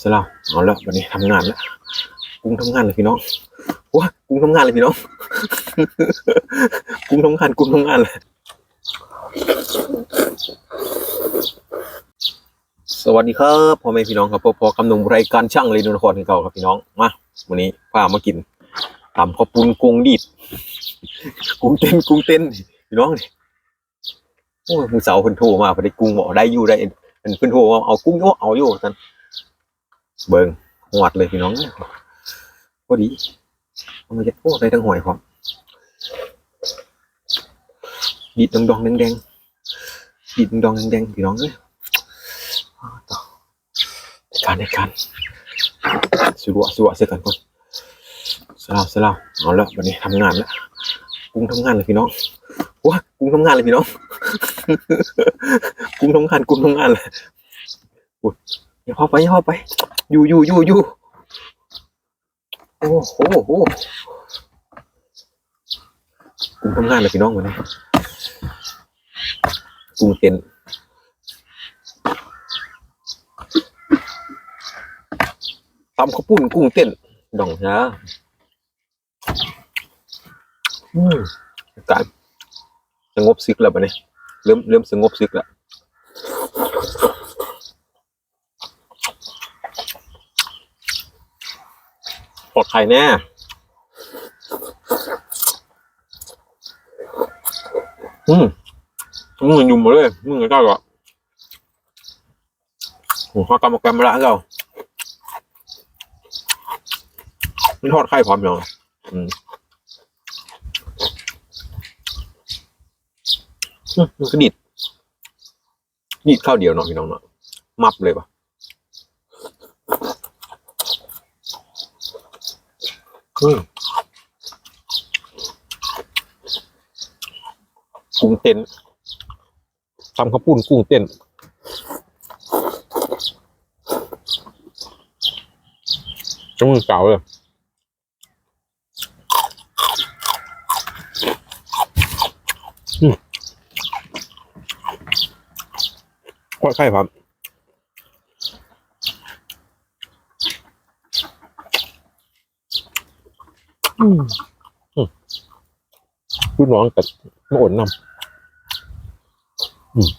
เสร็จแล้วเอาแล้ววันนี้ทำงานแล้วกุ้งทำงานเลยพี่น้องว้ากุ้งทำงานเลยพี่น้อง กุ้งทำงานกุ้งทำงานเลยสวัสดีครับพ่อแม่พี่น้องครับพอพอคำนงรายการช่างเลยนนครเก่าครับพี่น้องมาวันนี้พามากินตำข้าวปุ้นกุ้งดีดกุ้งเต้นกุ้งเต้นพี่น้องนี่โอ้ยมือเสาร์เพิ่นโทรมาพอได้กุ้งหมอได้อยู่ได้เพิ่นเพิ่นโทรมาเอากุ้งอยู่เอาอยู่ท่าน เบิงหวดเลยพี่น้องพอดีมันจะพวกได้ทั้งหอยครับดีดดองดองๆแดงๆดีดดองๆแดงๆพี่น้องเอ้ยต่อในการในการสวะสวะเสร็จกันก่อนสลาวสลาวเอาแล้ววันนี้ทำงานแล้วกุ้งทำงานเลยพี่น้องว้ากุ้งทำงานเลยพี่น้องกุ้งทำงานกุ้งทำงานเลย อย่าเข้าไปอย่าเข้าไป อยู่อยู่อยู่อยู่โอ้โหโอ้โหกรุงทำงานเลยพี่น้องวันนี้กรุงเต็นตำข้าวปุ้นกุ้งเต้นดองนะอืมอากาศสงบซึกแล้วบัดนี้เริ่มเริ่มสงบซึกแล้ว ปลอดภัยแน่อืมมึงยุ่มมดเลยมึงไงก็ก็โอ้ข้าวกรรมกรรมมาละเจ้าไม่ทอดไข่พร้อมยังอืมอืมมันก็ดิดดิดข้าวเดียวเนาะพี่น้องเนาะมับเลยปะ อืมกุ้งเต้นทำข้าวปุ้นกุ้งเต้นจมือเก่าเลยอืมค่อยไข่ครับ อืมอืมลูกน้องกับมาอดนำอืม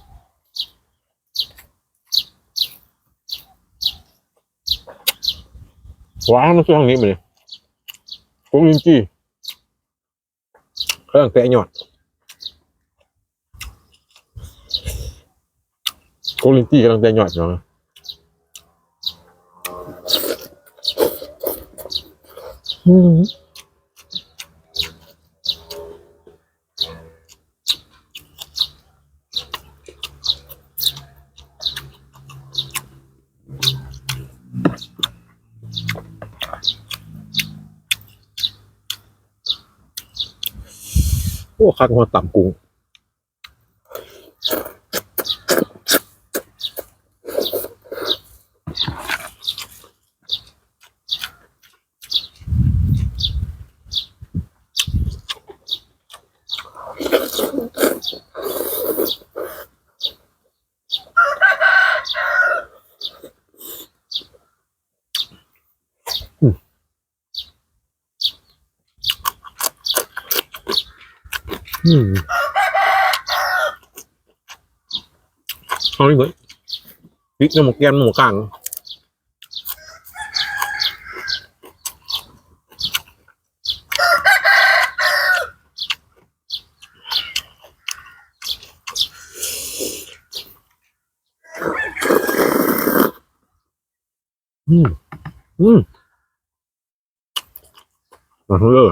หวานมันคือทางนี้มาเลยกุ้งลินจี้เครื่องแกะหยอดกุ้งลินจี้กำลังแกะหยอดเนาะอืม โอ้คักหัวต่ำกุ้ง อืมเอาดิเว้ยพริกน้ำหมกแกมน้ำหมกกลางอืม อืมมาเถอะ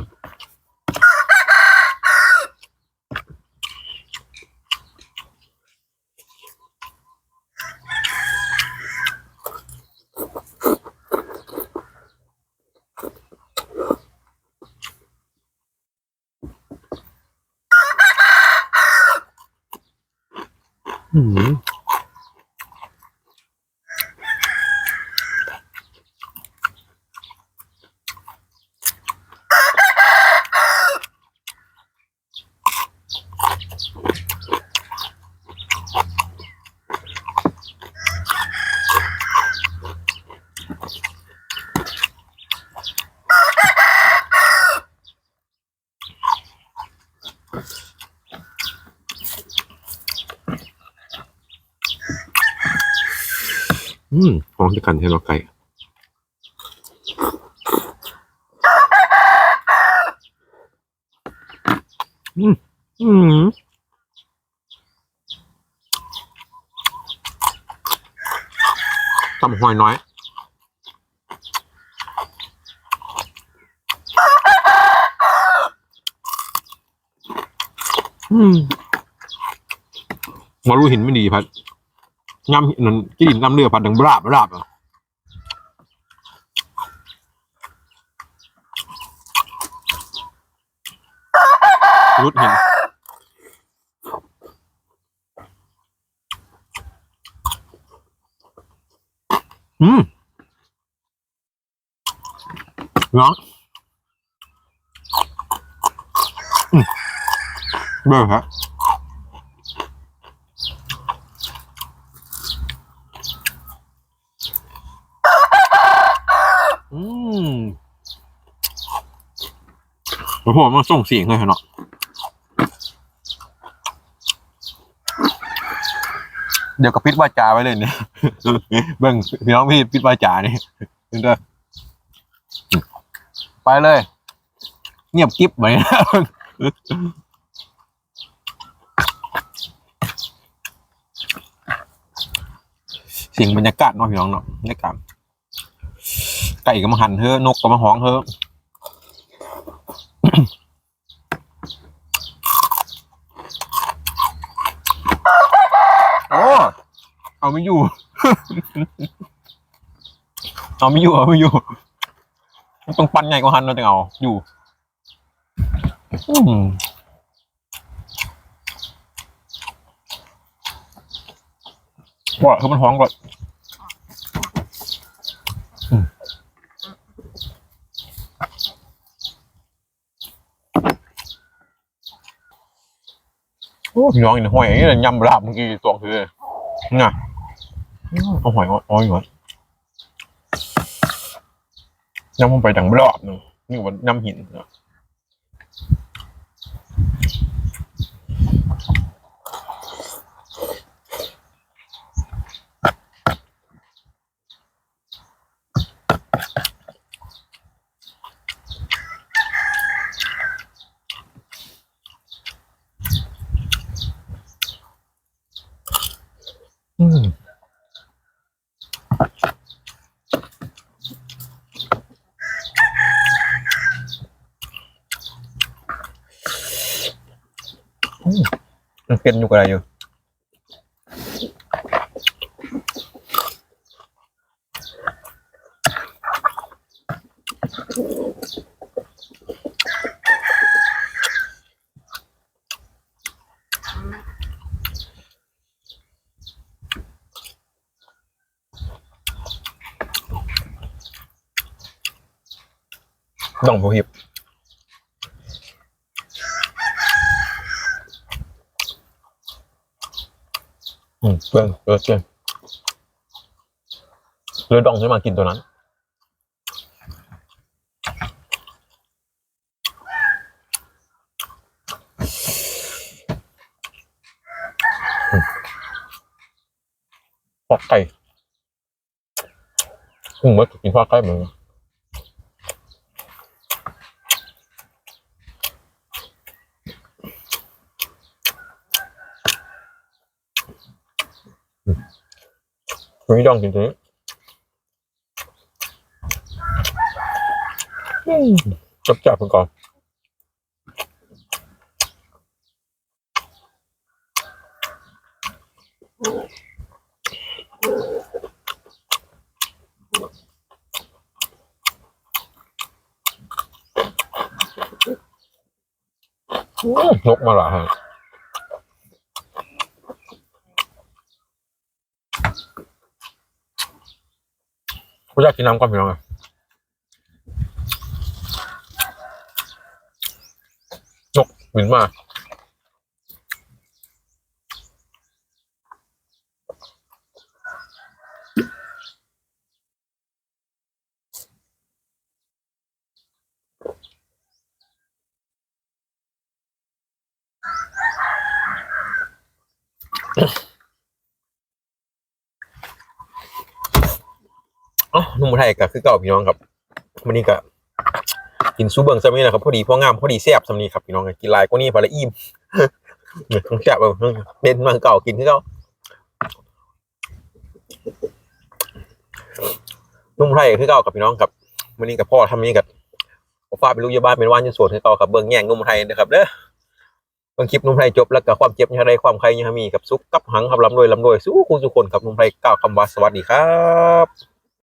อืม อืมฟองจะกันให้เราไก่อืมอืมตำหอยน้อยอืมมารู้ห็นไม่ดีพัด ย่ำนั่นกินน้ำเลือดพัดดังบราบบราบอะรุดเห็นอืมน้องอืมเบอร์ฮะอืม โอ้โหมันส่งเสียงเลยเนาะเดี๋ยวก็ปิดวาจาไว้เลยเนี่ยเบิ่งพี่น้องพี่ปิดวาจานี่เด้อไปเลย เงียบกิ๊บไปนะเสิ่งบรรยากาศเนาะพี่น้องเนาะบรรยากาศไก่ก็มาหันเถอะนกก็มาห้องเถอะโอ้เอาไม่อยู่ เอาไม่อยู่เอาไม่อยู่มันต้องปั้นใหญ่กว่าฮันเราถึงเอาอยู่ว่าคือมันห้องก่อน โอ้พี่น้องอีกหอยนี่ยำราบเมื่อกี้ตัวคือน่ะเอาหอยอ้อยหอยยำลงไปดังรอบหนึงนี่ว่าน้ำหินเนาะ อืมอืม มันเป็นอยู่กับอะไรอยู่ดองผู้หิบอืม เพื่อนเพื่อนเพื่อนเลยดองใช่มากินตัวนั้นอืมทอดไก่อืมเมื่อกินทอดไก่เหมือนกัน ตัวนี้ดองจริงๆจับจับกันก่อนนกมาละฮะ กูอยากกินน้ำก่อนพี่น้องอะจกหมินมากอ หนุ่มไทยก็คือเก่าพี่น้องครับวันนี้ก็กินซูเบิงซะมีนะครับพอดีพองามพอดีแซ่บสำนีครับพี่น้องกินลายกว่านี้พอละอิ่มเนี่ยต้องแซ่บเป็นมาเก่ากินคือเก่านุ่มไทยก็คือเก่ากับพี่น้องครับวันนี้กับพ่อทำนี้กับฟ้ากเป็นลูกยาบ้านเป็นว่านอยูสวนคือเก่าครับเบิ่งแย่งนุ่มไทยนะครับเด้อเบิ่งคลิปนุ่มไทยจบแล้วก็ความเจ็บยังไรความใครยังมีกับซุกกับหังครับลำรวยลำรวยสู้คุณทุคนครับนุ่มไทยกล่าวคำว่าสวัสดีครับ